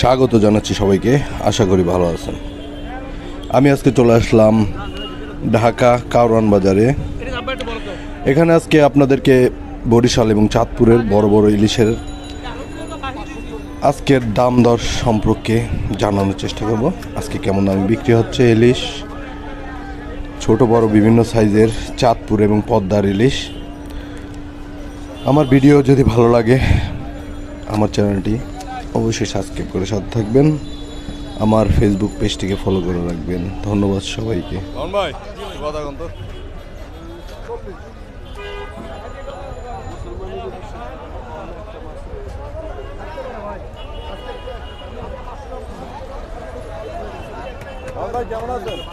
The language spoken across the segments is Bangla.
স্বাগত জানাচ্ছি সবাইকে। আশা করি ভালো আছেন। আমি আজকে চলে আসলাম ঢাকা কারওয়ান বাজারে। এখানে আজকে আপনাদেরকে বরিশাল এবং চাঁদপুরের বড় বড় ইলিশের আজকের দাম দর সম্পর্কে জানানোর চেষ্টা করব। আজকে কেমন দামে বিক্রি হচ্ছে ইলিশ, ছোট, বড়, বিভিন্ন সাইজের চাঁদপুর এবং পদ্মার ইলিশ। আমার ভিডিও যদি ভালো লাগে, আমার চ্যানেলটি অবশ্যই সাবস্ক্রাইব করে সাথে থাকবেন। আমার ফেসবুক পেজটিকে ফলো করে রাখবেন। ধন্যবাদ সবাইকে।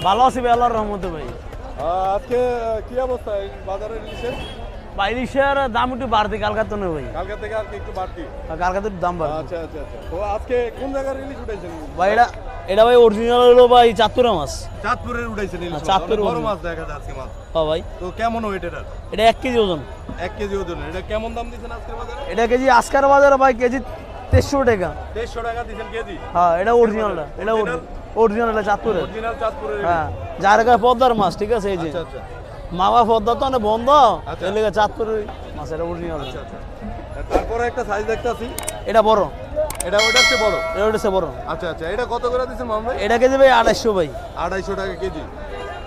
ভালো আছি ভাই আল্লাহর রহমতে ভাই। আজকে কি অবস্থা এই বাজারের ইলিশের বাইলিশের দাম একটু বাড়তি কালকার তো নেই ভাই। কালকে থেকে আর একটু বাড়তি? দাম বাড়তি আচ্ছা আচ্ছা আচ্ছা। তো আজকে কোন জায়গার ইলিশ উঠাইছেন ভাই এটা এটা ভাই অরিজিনাল হলো ভাই চাতুরা মাছ। চাঁদপুরের উঠাইছেন ইলিশ হ্যাঁ, চাঁদপুরের বড় মাছ দেখা যাচ্ছে মাছ। হ্যাঁ ভাই। তো কেমন ওয়েট এটা এটা এক কেজি ওজন। এক কেজি ওজন। এটা কেমন দাম আজকের বাজারে? এটা কেজি আজকার বাজারে ভাই কেজি তেইশশো টাকা। দেড়শো টাকা দিচ্ছেন কেজি? হ্যাঁ এটা অরিজিনালটা এটা? অরিজিনাল এটা চাতুরের অরিজিনাল চাঁদপুরের। হ্যাঁ যার কাছে পদ্মার মাছ ঠিক আছে এই যে। আচ্ছা আচ্ছা। মামা পদ্মা তো অনেক বন্ধ। আচ্ছা। এর লেগে চাঁদপুরের মাছ এটা অরিজিনাল আচ্ছা আচ্ছা। তারপরে একটা সাইজ দেখতাছি। এটা বড়। এটা বড়? এটা হচ্ছে বড়। আচ্ছা আচ্ছা। এটা কত করে দিচ্ছেন মাম ভাই? এটা কেজি ভাই আড়াইশো ভাই। আড়াইশো টাকা কেজি।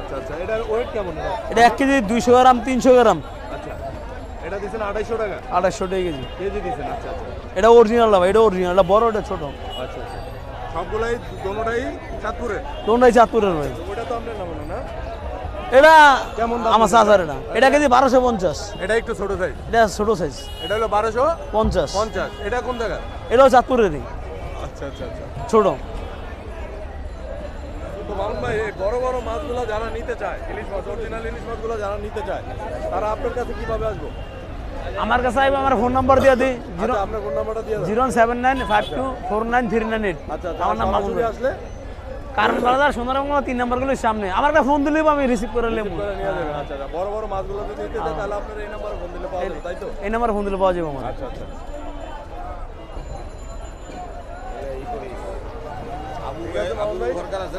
আচ্ছা আচ্ছা। এটা ওয়েট কেমন? এটা? এটা এক কেজি দুইশো গ্রাম তিনশো গ্রাম। আচ্ছা। এটা দিচ্ছেন আড়াইশো টাকা? আড়াইশো টাকা কেজি। কেজি দিচ্ছেন আচ্ছা আচ্ছা। এটা অরিজিনাল ভাই এটা অরিজিনাল এটা বড় এটা ছোট। আচ্ছা আচ্ছা। সবগুলাই দোনোটাই চাঁদপুরে তোমরাই চাঁদপুরের ভাই। ওটা তো আপনার নাম না? এটা কেমন আমার চাচার এটা। এটা কেজি বারোশো পঞ্চাশ। এটা একটু ছোট সাইজ এটা ছোট সাইজ এটা হলো বারোশো পঞ্চাশ। পঞ্চাশ। এটা কোন জায়গা? এটাও চাঁদপুরেরই। আচ্ছা আচ্ছা আচ্ছা। ছোট। ভাই এই বড় বড় মাছগুলো যারা নিতে চায় ইলিশ মাছ অরিজিনাল ইলিশ মাছগুলো যারা নিতে চায় তারা আপনার কাছে কীভাবে আসব? আমার কাছে আমার ফোন নাম্বার দিয়ে দিই। জিরো আচ্ছা আপনার ফোন নাম্বারটা দিয়ে zero seven nine five two four nine three nine eight. আচ্ছা আচ্ছা আমার নাম মামুন আসলে কারণ বাজার সুন্দরবন তিন নাম্বারগুলোর সামনে। আমার একটা ফোন দিলে আমি রিসিভ করে নেব। যাবেন আচ্ছা আচ্ছা বড় বড় মাছগুলো যদি নিতে চায় তাহলে আপনার এই নাম্বারে ফোন দিলে পাওয়া যাবে তাই তো? এই নাম্বার ফোন দিলে পাওয়া যাবে আমার আচ্ছা আচ্ছা। আছে